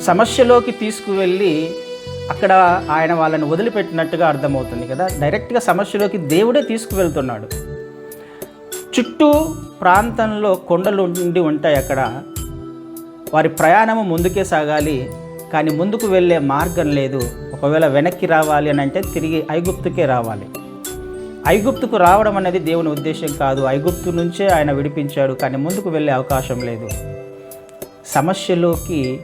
సమస్యలోకి తీసుకువెళ్ళి అక్కడ ఆయన వాళ్ళని వదిలిపెట్టినట్టుగా అర్థమవుతుంది కదా. డైరెక్ట్గా సమస్యలోకి దేవుడే తీసుకువెళ్తున్నాడు. చుట్టూ ప్రాంతంలో కొండలు ఉండి ఉంటాయి అక్కడ. వారి ప్రయాణము ముందుకే సాగాలి. కానీ ముందుకు వెళ్ళే మార్గం లేదు. ఒకవేళ వెనక్కి రావాలి అని అంటే తిరిగి ఐగుప్తుకే రావాలి. ఐగుప్తుకు రావడం అనేది దేవుని ఉద్దేశం కాదు. ఐగుప్తు నుంచే ఆయన విడిపించాడు. కానీ ముందుకు వెళ్ళే అవకాశం లేదు. సమస్యలోకి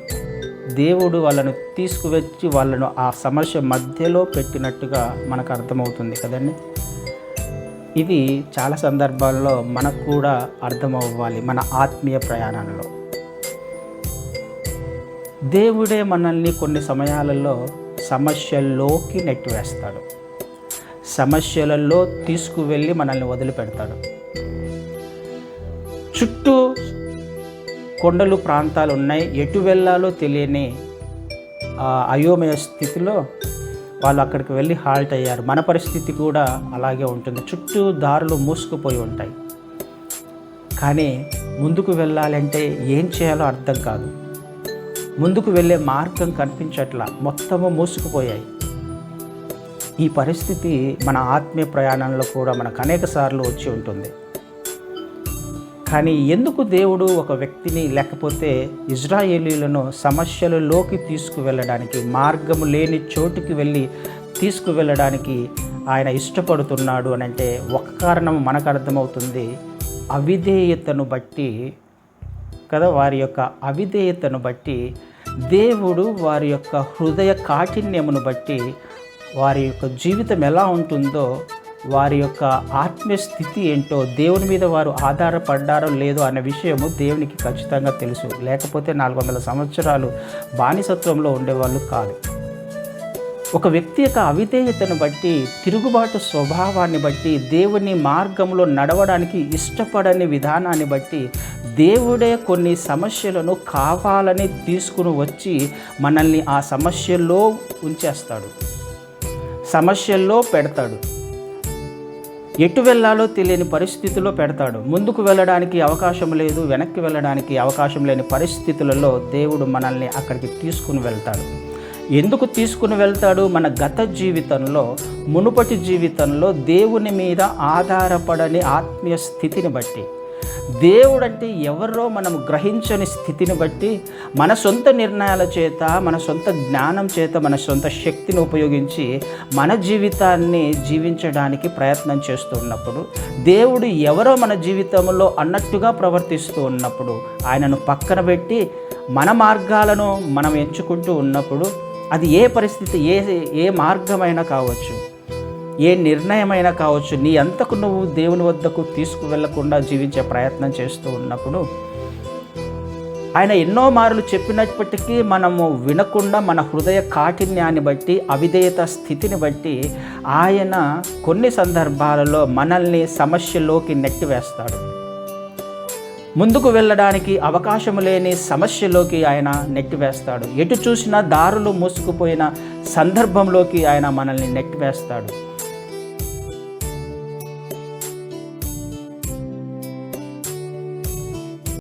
దేవుడు వాళ్ళను తీసుకువచ్చి వాళ్ళను ఆ సమస్య మధ్యలో పెట్టినట్టుగా మనకు అర్థమవుతుంది కదండి? ఇది చాలా సందర్భాల్లో మనకు కూడా అర్థమవ్వాలి మన ఆత్మీయ ప్రయాణంలో. దేవుడే మనల్ని కొన్ని సమయాలలో సమస్యల్లోకి నెట్టివేస్తాడు. సమస్యలలో తీసుకువెళ్ళి మనల్ని వదిలిపెడతాడు. చుట్టూ కొండలు ప్రాంతాలు ఉన్నాయి ఎటు వెళ్ళాలో తెలియని అయోమయ స్థితిలో వాళ్ళు అక్కడికి వెళ్ళి హాల్ట్ అయ్యారు. మన పరిస్థితి కూడా అలాగే ఉంటుంది. చుట్టూ దారులు మూసుకుపోయి ఉంటాయి. కానీ ముందుకు వెళ్ళాలంటే ఏం చేయాలో అర్థం కాదు. ముందుకు వెళ్ళే మార్గం కనిపించట్లా. మొత్తము మూసుకుపోయాయి. ఈ పరిస్థితి మన ఆత్మీయ ప్రయాణంలో కూడా మనకు అనేక సార్లు వచ్చి ఉంటుంది. కానీ ఎందుకు దేవుడు ఒక వ్యక్తిని లేకపోతే ఇజ్రాయేలీలను సమస్యలలోకి తీసుకువెళ్ళడానికి మార్గము లేని చోటుకి వెళ్ళి తీసుకువెళ్ళడానికి ఆయన ఇష్టపడుతున్నాడు అని అంటే ఒక కారణం మనకు అర్థమవుతుంది. అవిధేయతను బట్టి కదా వారి యొక్క అవిధేయతను బట్టి దేవుడు వారి యొక్క హృదయ కాఠిన్యమును బట్టి వారి యొక్క జీవితం ఎలా ఉంటుందో వారి యొక్క ఆత్మీయ స్థితి ఏంటో దేవుని మీద వారు ఆధారపడ్డారో లేదో అనే విషయము దేవునికి ఖచ్చితంగా తెలుసు. లేకపోతే నాలుగు వందల సంవత్సరాలు బానిసత్వంలో ఉండేవాళ్ళు కాదు. ఒక వ్యక్తి యొక్క అవిధేయతను బట్టి తిరుగుబాటు స్వభావాన్ని బట్టి దేవుని మార్గంలో నడవడానికి ఇష్టపడని విధానాన్ని బట్టి దేవుడే కొన్ని సమస్యలను కావాలని తీసుకుని వచ్చి మనల్ని ఆ సమస్యల్లో ఉంచేస్తాడు. సమస్యల్లో పెడతాడు. ఎటు వెళ్ళాలో తెలియని పరిస్థితిలో పెడతాడు. ముందుకు వెళ్ళడానికి అవకాశం లేదు వెనక్కి వెళ్ళడానికి అవకాశం లేని పరిస్థితులలో దేవుడు మనల్ని అక్కడికి తీసుకుని వెళ్తాడు. ఎందుకు తీసుకుని వెళ్తాడు? మన గత జీవితంలో మునుపటి జీవితంలో దేవుని మీద ఆధారపడని ఆత్మీయ స్థితిని బట్టి. దేవుడంటే ఎవరో మనం గ్రహించని స్థితిని బట్టి మన సొంత నిర్ణయాల చేత మన సొంత జ్ఞానం చేత మన సొంత శక్తిని ఉపయోగించి మన జీవితాన్ని జీవించడానికి ప్రయత్నం చేస్తూ ఉన్నప్పుడు దేవుడు ఎవరో మన జీవితంలో అన్నట్టుగా ప్రవర్తిస్తూ ఉన్నప్పుడు ఆయనను పక్కన పెట్టి మన మార్గాలను మనం ఎంచుకుంటూ ఉన్నప్పుడు అది ఏ పరిస్థితి ఏ ఏ మార్గమైనా కావచ్చు. ఏ నిర్ణయమైనా కావచ్చు నీ అంతకు నువ్వు దేవుని వద్దకు తీసుకువెళ్ళకుండా జీవించే ప్రయత్నం చేస్తూ ఉన్నప్పుడు ఆయన ఎన్నో మార్లు చెప్పినప్పటికీ మనము వినకుండా మన హృదయ కాఠిన్యాన్ని బట్టి అవిధేయత స్థితిని బట్టి ఆయన కొన్ని సందర్భాలలో మనల్ని సమస్యలోకి నెట్టివేస్తాడు. ముందుకు వెళ్ళడానికి అవకాశం లేని సమస్యలోకి ఆయన నెట్టివేస్తాడు. ఎటు చూసినా దారులు మూసుకుపోయిన సందర్భంలోకి ఆయన మనల్ని నెట్టివేస్తాడు.